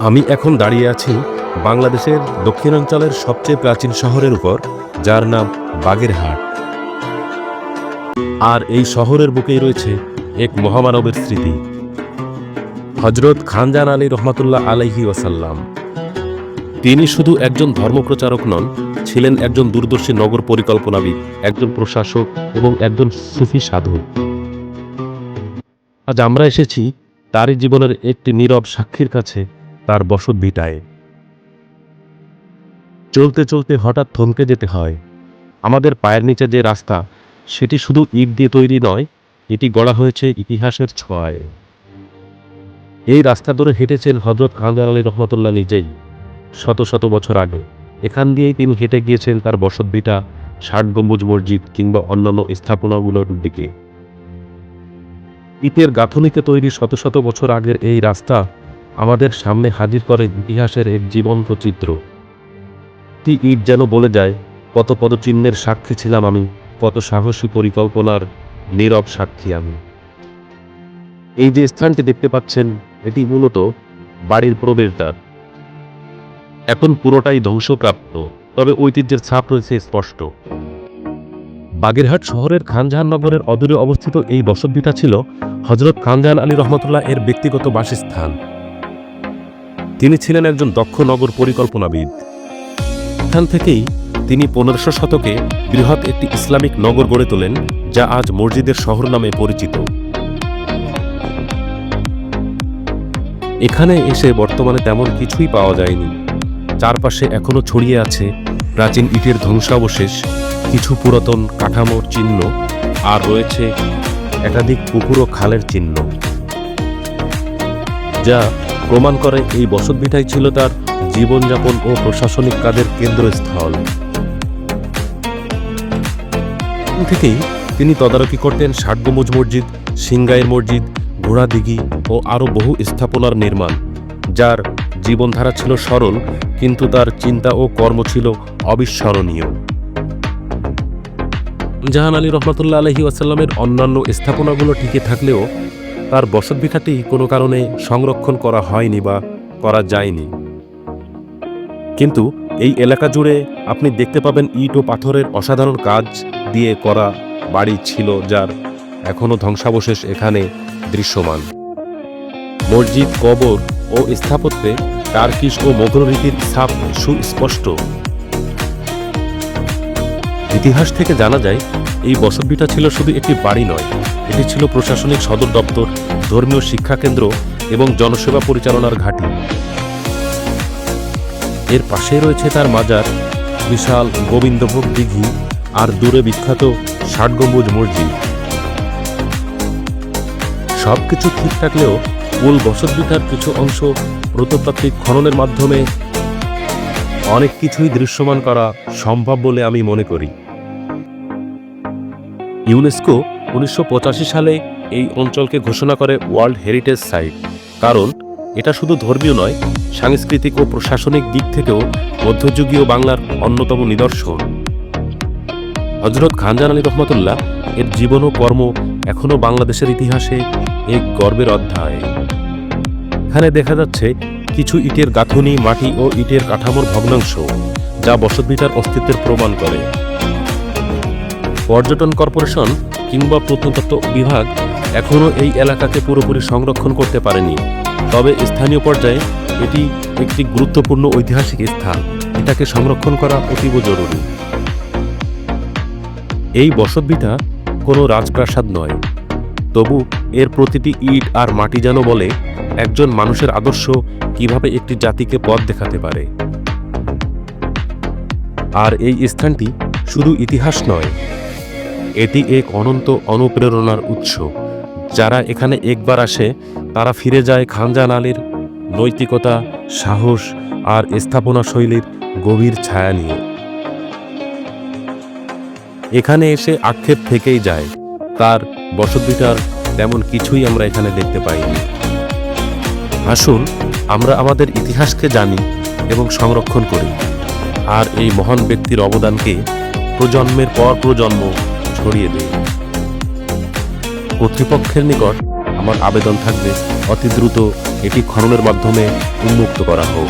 আমি এখন দাঁড়িয়ে আছি বাংলাদেশের দক্ষিণাঞ্চলের সবচেয়ে প্রাচীন শহরের উপর, যার নাম বাগেরহাট। আর এই শহরের বুকেই রয়েছে এক মহামানবের স্মৃতি। হজরত খানজান আলী রহমাতুল্লাহ আলাইহি ওয়াসাল্লাম। তিনি শুধু একজন ধর্মপ্রচারক নন, ছিলেন একজন দূরদর্শী নগর পরিকল্পনাবিদ, একজন প্রশাসক এবং একজন সুফি সাধু। আজ আমরা এসেছি তারই জীবনের একটি নীরব সাক্ষীর কাছে। তার বসত ভিটায়। চলতে চলতে হঠাৎ থমকে যেতে হয়। আমাদের পায়ের নিচে যে রাস্তা, সেটি শুধু ইট দিয়ে তৈরি নয়, এটি গড়া হয়েছে ইতিহাসের ছোঁয়ায়। এই রাস্তা ধরে হেঁটেছেন হজরত খানজান আলী রহমতুল্লাহ নিজেই। শত শত বছর আগে, এখান দিয়েই তিনি হেঁটে গিয়েছেন তার বসতভিটা ষাট গম্বুজ মসজিদ কিংবা অন্যান্য স্থাপনাগুলোর দিকে। ইটের গাঁথনিতে তৈরি শত শত বছর আগের এই রাস্তা আমাদের সামনে হাজির করে ইতিহাসের এক জীবন্ত চিত্র। টি ইট যেন বলে যায়, কত পদচিহ্নের সাক্ষী ছিলাম আমি, কত সাহসী পরিকল্পনার নীরব সাক্ষী আমি। এই যে স্থানটি দেখতে পাচ্ছেন, এটি মূলত বাড়ির প্রবেশদ্বার এখন পুরোটাই ধ্বংসপ্রাপ্ত, তবে ঐতিহ্যের ছাপ রয়েছে স্পষ্ট। বাগেরহাট শহরের খানজাহান নগরের অদূরে অবস্থিত এই বসতভিটা ছিল হজরত খানজাহান আলী রহমতুল্লাহ এর ব্যক্তিগত বাসস্থান। তিনি ছিলেন একজন দক্ষ নগর পরিকল্পনাবিদ। এখান থেকেই তিনি পনেরোশো শতকে বৃহৎ একটি ইসলামিক নগর গড়ে তোলেন, যা আজ মসজিদের শহর নামে পরিচিত। এখানে এসে বর্তমানে তেমন কিছুই পাওয়া যায়নি। চারপাশে এখনও ছড়িয়ে আছে প্রাচীন ইটের ধ্বংসাবশেষ, কিছু পুরাতন কাঠামোর চিহ্ন, আর রয়েছে একাধিক পুকুর ও খালের চিহ্ন, যা প্রমাণ করে এই বসতভিটাই ছিল তার জীবনযাপন ও প্রশাসনিক কাজের কেন্দ্রস্থল। থেকেই তিনি তদারকি করতেন ষাট মসজিদ, সিংগাইয়ের মসজিদ, ঘোড়াদিঘি ও আরও বহু স্থাপনার নির্মাণ, যার জীবনধারা ছিল সরল, কিন্তু তার চিন্তা ও কর্ম ছিল অবিস্মরণীয়। জাহান আলী রহমতুল্লাহ আলহি আসাল্লামের অন্যান্য স্থাপনাগুলো টিকে থাকলেও তার বসতভিটাটি কোনো কারণে সংরক্ষণ করা হয়নি বা করা যায়নি। কিন্তু এই এলাকা জুড়ে আপনি দেখতে পাবেন ইট ও পাথরের অসাধারণ কাজ দিয়ে করা বাড়ি ছিল যার এখনও ধ্বংসাবশেষ এখানে দৃশ্যমান। মসজিদ, কবর ও স্থাপত্যে টার্কিশ ও মোগল রীতির ছাপ সুস্পষ্ট। ইতিহাস থেকে জানা যায়, এই বসতভিটা ছিল শুধু একটি বাড়ি নয় এটি ছিল প্রশাসনিক সদর দপ্তর, ধর্মীয় শিক্ষা কেন্দ্র এবং জনসেবা পরিচালনার ঘাঁটি। এর পাশে রয়েছে তার মাজার, বিশাল গোবিন্দভোগ দিঘি আর দূরে বিখ্যাত ষাট গম্বুজ মসজিদ। সবকিছু ঠিক থাকলেও মূল বসতভিটার কিছু অংশ প্রত্নতাত্ত্বিক খননের মাধ্যমে অনেক কিছুই দৃশ্যমান করা সম্ভব বলে আমি মনে করি। ইউনেস্কো উনিশশো পঁচাশি সালে এই অঞ্চলকে ঘোষণা করে ওয়ার্ল্ড হেরিটেজ সাইট। কারণ এটা শুধু ধর্মীয় নয়, সাংস্কৃতিক ও প্রশাসনিক দিক থেকেও মধ্যযুগীয় বাংলার অন্যতম নিদর্শন। হজরত খানজান আলী রহমতুল্লাহ এর জীবন ও কর্ম এখনও বাংলাদেশের ইতিহাসে এক গর্বের অধ্যায়। এখানে দেখা যাচ্ছে কিছু ইটের গাঁথনি, মাটি ও ইটের কাঠামোর ভগ্নাংশ, যা বসতভিটার অস্তিত্বের প্রমাণ করে। পর্যটন কর্পোরেশন কিংবা প্রত্নতত্ত্ব বিভাগ এখনও এই এলাকাকে পুরোপুরি সংরক্ষণ করতে পারেনি। তবে স্থানীয় পর্যায়ে এটি একটি গুরুত্বপূর্ণ ঐতিহাসিক স্থান। এটাকে সংরক্ষণ করা অতীব জরুরি। এই বসতভিটা কোনো রাজপ্রাসাদ নয়। তবু এর প্রতিটি ইট আর মাটি যেন বলে একজন মানুষের আদর্শ কীভাবে একটি জাতিকে পথ দেখাতে পারে। আর এই স্থানটি শুধু ইতিহাস নয় এটি এক অনন্ত অনুপ্রেরণার উৎস। যারা এখানে একবার আসে, তারা ফিরে যায় খানজান আলীর নৈতিকতা, সাহস আর স্থাপনা শৈলীর গভীর ছায়া নিয়ে। এখানে এসে আক্ষেপ থেকেই যায়, তার বসতভিটার তেমন কিছুই আমরা এখানে দেখতে পাইনি। আসুন, আমরা আমাদের ইতিহাসকে জানি এবং সংরক্ষণ করি। আর এই মহান ব্যক্তির অবদানকে প্রজন্মের পর প্রজন্ম ছড়িয়ে দিই। কর্তৃপক্ষের নিকট আমার আবেদন থাকবে, অতি দ্রুত এটি খননের মাধ্যমে উন্মুক্ত করা হোক।